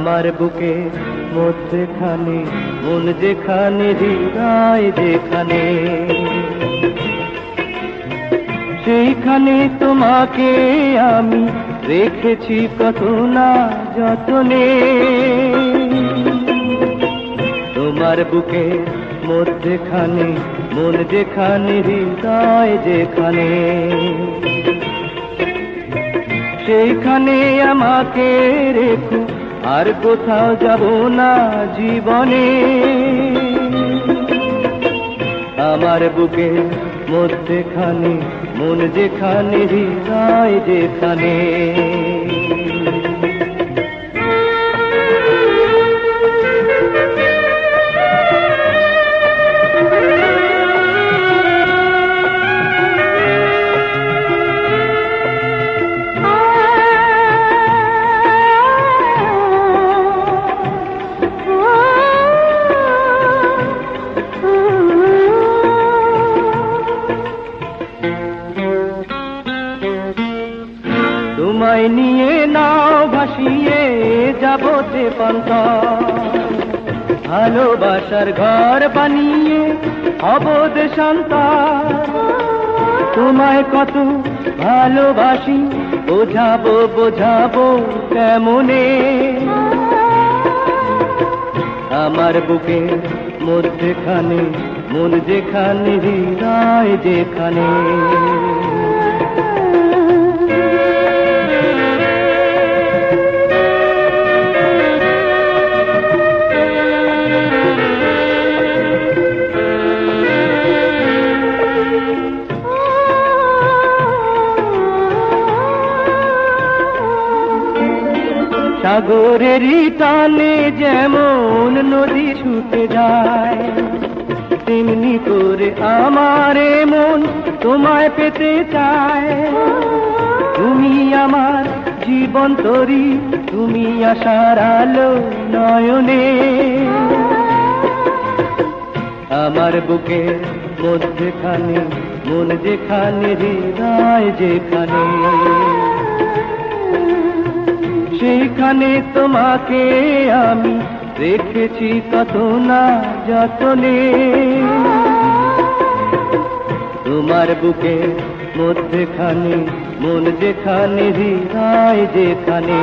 আমার বুকে মধ্যেখানে, মন যেখানে, হৃদয় যেখানে। সেইখানে তোমাকে আমি রেখেছি কত না যতনে। তোমার বুকে মধ্যেখানে, মন যেখানে, হৃদয় যেখানে। সেইখানে আমাকে রেখো আর কোথাও যাব না জীবনে। আমার বুকে মধ্যেখানে মন যেখানে হৃদয় যেখানে। তোমায় নিয়ে নাও, ভাসিয়ে যাব যে পন্থ ভালোবাসার ঘর বানিয়ে হব দেশান্তর তোমায় কত ভালোবাসি, বোঝাবো বোঝাবো কেমনে? আমার বুকে মধ্যেখানে, মন যেখানে, হৃদয় যেখানে। সাগরেরই টানে যেমন নদী ছুটে যায়, তেমনি করে আমার মন তোমায় পেতে চায়। তুমি আমার জীবন তরি, তুমি আশার আলো নয়নে। আমার বুকে মধ্যেখানে, মন যেখানে, হৃদয় যেখানে। সেইখানে তোমাকে আমি রেখেছি কত না যতনে। তোমার বুকে মধ্যেখানে মন যেখানে হৃদয় যেখানে।